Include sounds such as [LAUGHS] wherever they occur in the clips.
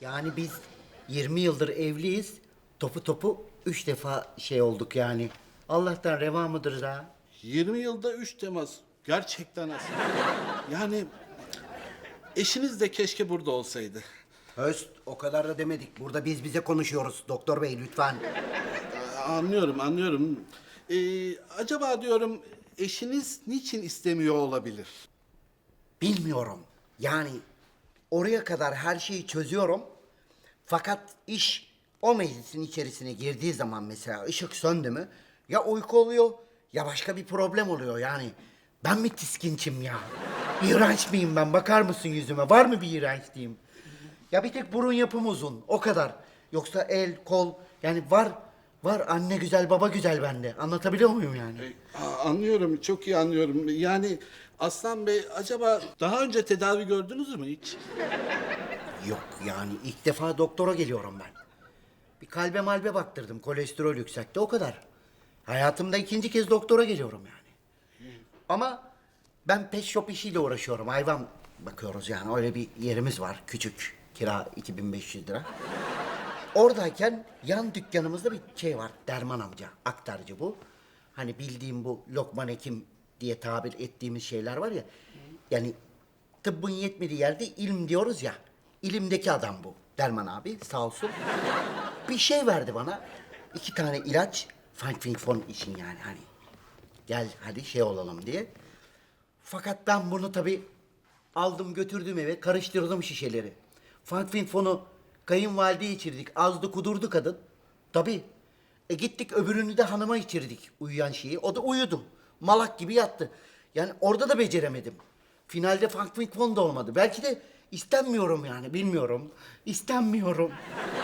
Yani biz 20 yıldır evliyiz. Topu topu üç defa şey olduk yani. Allah'tan reva mıdır da? 20 yılda 3 temas. Gerçekten az. Yani eşiniz de keşke burada olsaydı. Höst o kadar da demedik. Burada biz bize konuşuyoruz. Doktor bey lütfen. Anlıyorum, anlıyorum. Ee, acaba diyorum eşiniz niçin istemiyor olabilir? Bilmiyorum. Yani oraya kadar her şeyi çözüyorum. Fakat iş o meclisin içerisine girdiği zaman mesela ışık söndü mü ya uyku oluyor ya başka bir problem oluyor yani. Ben mi tiskinçim ya? İğrenç miyim ben? Bakar mısın yüzüme? Var mı bir iğrençliğim? Ya bir tek burun yapım uzun. O kadar. Yoksa el, kol yani var. Var anne güzel, baba güzel bende. Anlatabiliyor muyum yani? Aa, anlıyorum, çok iyi anlıyorum. Yani Aslan Bey acaba daha önce tedavi gördünüz mü hiç? Yok yani ilk defa doktora geliyorum ben. Bir kalbe malbe baktırdım. Kolesterol yüksekti o kadar. Hayatımda ikinci kez doktora geliyorum yani. Ama ben pet shop işiyle uğraşıyorum. Hayvan bakıyoruz yani. Öyle bir yerimiz var. Küçük. Kira 2500 lira. Oradayken yan dükkanımızda bir şey var. Derman amca. Aktarcı bu. Hani bildiğim bu Lokman Hekim diye tabir ettiğimiz şeyler var ya. Yani tıbbın yetmediği yerde ilim diyoruz ya. İlimdeki adam bu. Derman abi sağ olsun. Bir şey verdi bana. iki tane ilaç. Fun için yani hani. Gel hadi şey olalım diye. Fakat ben bunu tabii aldım götürdüm eve karıştırdım şişeleri. Funk fonu kayınvalideye içirdik. Azdı kudurdu kadın. Tabii. E gittik öbürünü de hanıma içirdik uyuyan şeyi. O da uyudu. Malak gibi yattı. Yani orada da beceremedim. Finalde Funk fon da olmadı. Belki de istenmiyorum yani bilmiyorum. İstenmiyorum.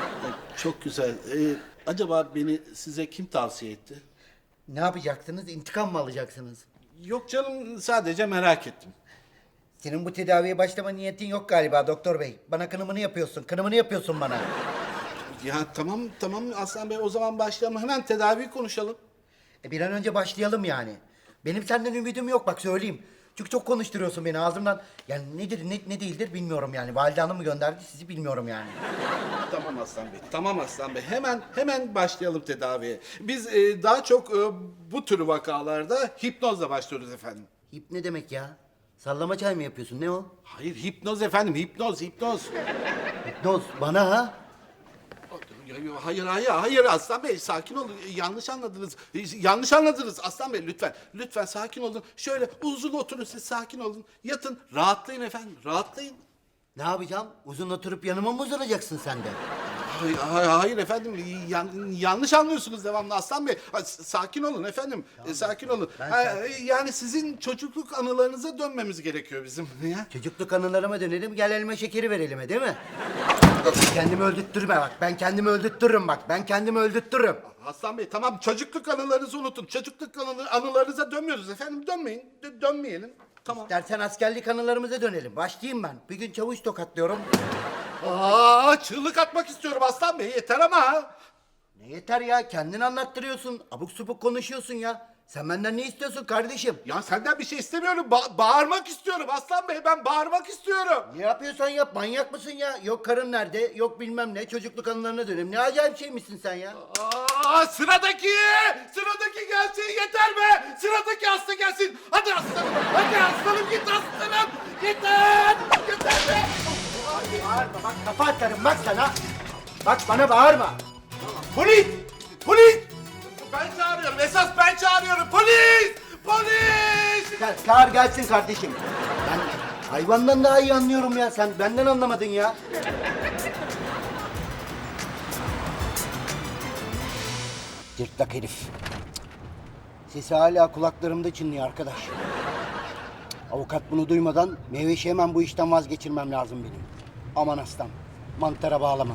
[LAUGHS] Çok güzel. Ee, acaba beni size kim tavsiye etti? Ne yapacaksınız? İntikam mı alacaksınız? Yok canım, sadece merak ettim. Senin bu tedaviye başlama niyetin yok galiba doktor bey. Bana kınımını yapıyorsun. Kınımını yapıyorsun bana. Ya tamam, tamam Aslan Bey o zaman başlayalım. Hemen tedavi konuşalım. E bir an önce başlayalım yani. Benim senden ümidim yok bak söyleyeyim. Çünkü çok konuşturuyorsun beni ağzımdan. Yani nedir ne, ne değildir bilmiyorum yani. Valide Hanım mı gönderdi sizi bilmiyorum yani. [LAUGHS] Tamam Aslan Bey, tamam Aslan Bey. Hemen hemen başlayalım tedaviye. Biz e, daha çok e, bu tür vakalarda hipnozla başlıyoruz efendim. Hip ne demek ya? Sallama çay mı yapıyorsun ne o? Hayır, hipnoz efendim, hipnoz, hipnoz. Hipnoz bana ha? Hayır, hayır, hayır Aslan Bey sakin olun. Yanlış anladınız. Yanlış anladınız Aslan Bey lütfen. Lütfen sakin olun. Şöyle uzun oturun siz sakin olun. Yatın, rahatlayın efendim, rahatlayın. Ne yapacağım? Uzun oturup yanıma mı uzanacaksın sen de? Hayır, hayır, efendim yan- yanlış anlıyorsunuz devamlı Aslan Bey. Ha, s- Sakin olun efendim. e, sakin olun. Ha, e, yani sizin çocukluk anılarınıza dönmemiz gerekiyor bizim. [LAUGHS] Ya. Çocukluk anılarıma dönelim gel elma şekeri verelim değil mi? [LAUGHS] kendimi öldürttürme bak. Ben kendimi öldürttürürüm bak. Ben kendimi öldürttürürüm. Aslan Bey tamam çocukluk anılarınızı unutun. Çocukluk anıları, anılarınıza dönmüyoruz efendim. Dönmeyin. Dö- dönmeyelim. Tamam. Dersen askerlik anılarımıza dönelim. Başlayayım ben. Bir gün çavuş tokatlıyorum. Aa, çığlık atmak istiyorum Aslan Bey yeter ama. Ne yeter ya kendin anlattırıyorsun. Abuk subuk konuşuyorsun ya. Sen benden ne istiyorsun kardeşim? Ya senden bir şey istemiyorum. Ba- bağırmak istiyorum Aslan Bey. Ben bağırmak istiyorum. Ne yapıyorsan yap manyak mısın ya? Yok karın nerede? Yok bilmem ne. Çocukluk anılarına dönelim. Ne acayip şeymişsin sen ya. Aa, sıradaki! Sıradaki gelsin yeter be! Sıradaki hasta gelsin. Hadi aslanım. Hadi aslanım git aslanım. Atarım bak sana. Bak bana bağırma. Polis! Polis! Ben çağırıyorum. Esas ben çağırıyorum. Polis! Polis! Gel, çağır gelsin kardeşim. Ben hayvandan daha iyi anlıyorum ya. Sen benden anlamadın ya. Cırtlak herif. Sesi hala kulaklarımda çınlıyor arkadaş. Avukat bunu duymadan Meyveş'i hemen bu işten vazgeçirmem lazım benim. Aman aslan, mantara bağlama.